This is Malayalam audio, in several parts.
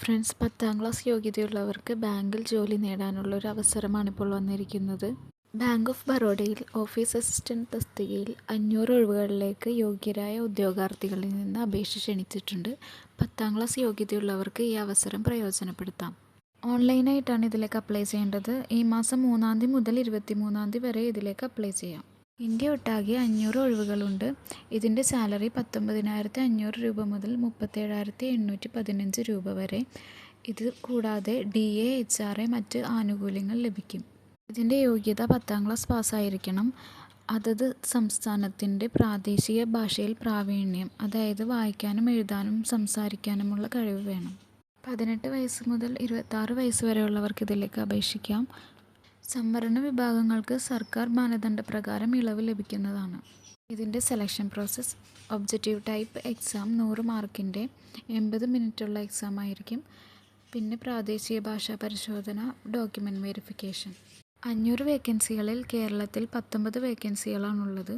ഫ്രണ്ട്സ്. പത്താം ക്ലാസ് യോഗ്യതയുള്ളവർക്ക് ബാങ്കിൽ ജോലി നേടാനുള്ള ഒരു അവസരമാണ് ഇപ്പോൾ വന്നിരിക്കുന്നത്. ബാങ്ക് ഓഫ് ബറോഡയിൽ ഓഫീസ് അസിസ്റ്റന്റ് തസ്തികയിൽ അഞ്ഞൂറ് ഒഴിവുകളിലേക്ക് യോഗ്യരായ ഉദ്യോഗാർത്ഥികളിൽ നിന്ന് അപേക്ഷ ക്ഷണിച്ചിട്ടുണ്ട്. പത്താം ക്ലാസ് യോഗ്യതയുള്ളവർക്ക് ഈ അവസരം പ്രയോജനപ്പെടുത്താം. ഓൺലൈനായിട്ടാണ് ഇതിലേക്ക് അപ്ലൈ ചെയ്യേണ്ടത്. ഈ മാസം മൂന്നാം തീയതി മുതൽ ഇരുപത്തി മൂന്നാം തീയതി വരെ ഇതിലേക്ക് അപ്ലൈ ചെയ്യാം. ഇന്ത്യ ഒട്ടാകെ അഞ്ഞൂറ് ഒഴിവുകളുണ്ട്. ഇതിന്റെ സാലറി പത്തൊമ്പതിനായിരത്തി അഞ്ഞൂറ് രൂപ മുതൽ മുപ്പത്തേഴായിരത്തി എണ്ണൂറ്റി പതിനഞ്ച് രൂപ വരെ. ഇത് കൂടാതെ D A H R A മറ്റ് ആനുകൂല്യങ്ങൾ ലഭിക്കും. ഇതിന്റെ യോഗ്യത പത്താം ക്ലാസ് പാസ്സായിരിക്കണം. അതത് സംസ്ഥാനത്തിന്റെ പ്രാദേശിക ഭാഷയിൽ പ്രാവീണ്യം അതായത് വായിക്കാനും എഴുതാനും സംസാരിക്കാനുമുള്ള കഴിവ് വേണം. പതിനെട്ട് വയസ്സ് മുതൽ ഇരുപത്താറ് വയസ്സ് വരെയുള്ളവർക്ക് ഇതിലേക്ക് അപേക്ഷിക്കാം. സംവരണ വിഭാഗങ്ങൾക്ക് സർക്കാർ മാനദണ്ഡപ്രകാരം ഇളവ് ലഭിക്കുന്നതാണ്. ഇതിന്റെ selection process objective type exam നൂറ് മാർക്കിന്റെ എൺപത് മിനിറ്റുള്ള എക്സാം ആയിരിക്കും. പിന്നെ പ്രാദേശിക ഭാഷാ പരിശോധന ഡോക്യുമെന്റ് വെരിഫിക്കേഷൻ അഞ്ഞൂറ് വേക്കൻസികളിൽ കേരളത്തിൽ പത്തൊമ്പത് വേക്കൻസികളാണുള്ളത്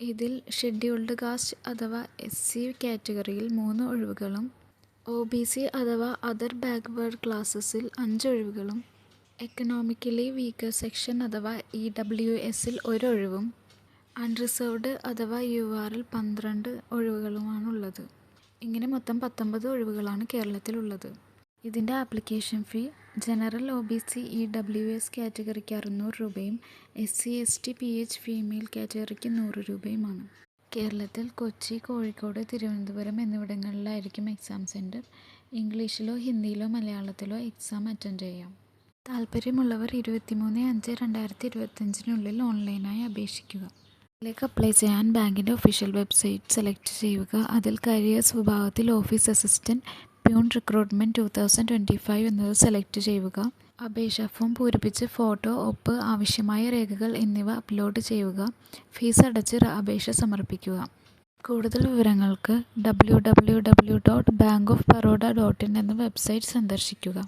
ഇതിൽ ഷെഡ്യൂൾഡ് കാസ്റ്റ് അഥവാ എസ് സി കാറ്റഗറിയിൽ മൂന്ന് ഒഴിവുകളും ഒ ബി സി അഥവാ അതർ ബാക്ക്വേർഡ് ക്ലാസ്സസിൽ അഞ്ച് ഒഴിവുകളും എക്കണോമിക്കലി വീക്കർ സെക്ഷൻ അഥവാ ഇ ഡബ്ല്യു എസിൽ ഒരൊഴിവും അൺറിസർവ്ഡ് അഥവാ യു ആറിൽ പന്ത്രണ്ട് ഒഴിവുകളുമാണുള്ളത്. ഇങ്ങനെ മൊത്തം പത്തൊമ്പത് ഒഴിവുകളാണ് കേരളത്തിലുള്ളത്. ഇതിന്റെ application fee general O B C E W S കാറ്റഗറിക്ക് അറുന്നൂറ് രൂപയും S C S T P H female കാറ്റഗറിക്ക് നൂറ് രൂപയുമാണ്. കേരളത്തിൽ കൊച്ചി കോഴിക്കോട് തിരുവനന്തപുരം എന്നിവിടങ്ങളിലായിരിക്കും എക്സാം സെന്റർ ഇംഗ്ലീഷിലോ ഹിന്ദിയിലോ മലയാളത്തിലോ എക്സാം അറ്റൻഡ് ചെയ്യാം. താല്പര്യമുള്ളവർ ഇരുപത്തിമൂന്ന് അഞ്ച് രണ്ടായിരത്തി ഇരുപത്തഞ്ചിനുള്ളിൽ ഓൺലൈനായി അപേക്ഷിക്കുക. ഇതിലേക്ക് അപ്ലൈ ചെയ്യാൻ ബാങ്കിന്റെ ഒഫീഷ്യൽ വെബ്സൈറ്റ് സെലക്ട് ചെയ്യുക. അതിൽ കരിയർ വിഭാഗത്തിൽ office assistant peon recruitment two thousand twenty five എന്നത് സെലക്ട് ചെയ്യുക. അപേക്ഷാ ഫോം പൂരിപ്പിച്ച് ഫോട്ടോ ഒപ്പ് ആവശ്യമായ രേഖകൾ എന്നിവ അപ്ലോഡ് ചെയ്യുക. ഫീസ് അടച്ച് അപേക്ഷ സമർപ്പിക്കുക. കൂടുതൽ വിവരങ്ങൾക്ക് W W W dot bank of Baroda dot in എന്ന വെബ്സൈറ്റ് സന്ദർശിക്കുക.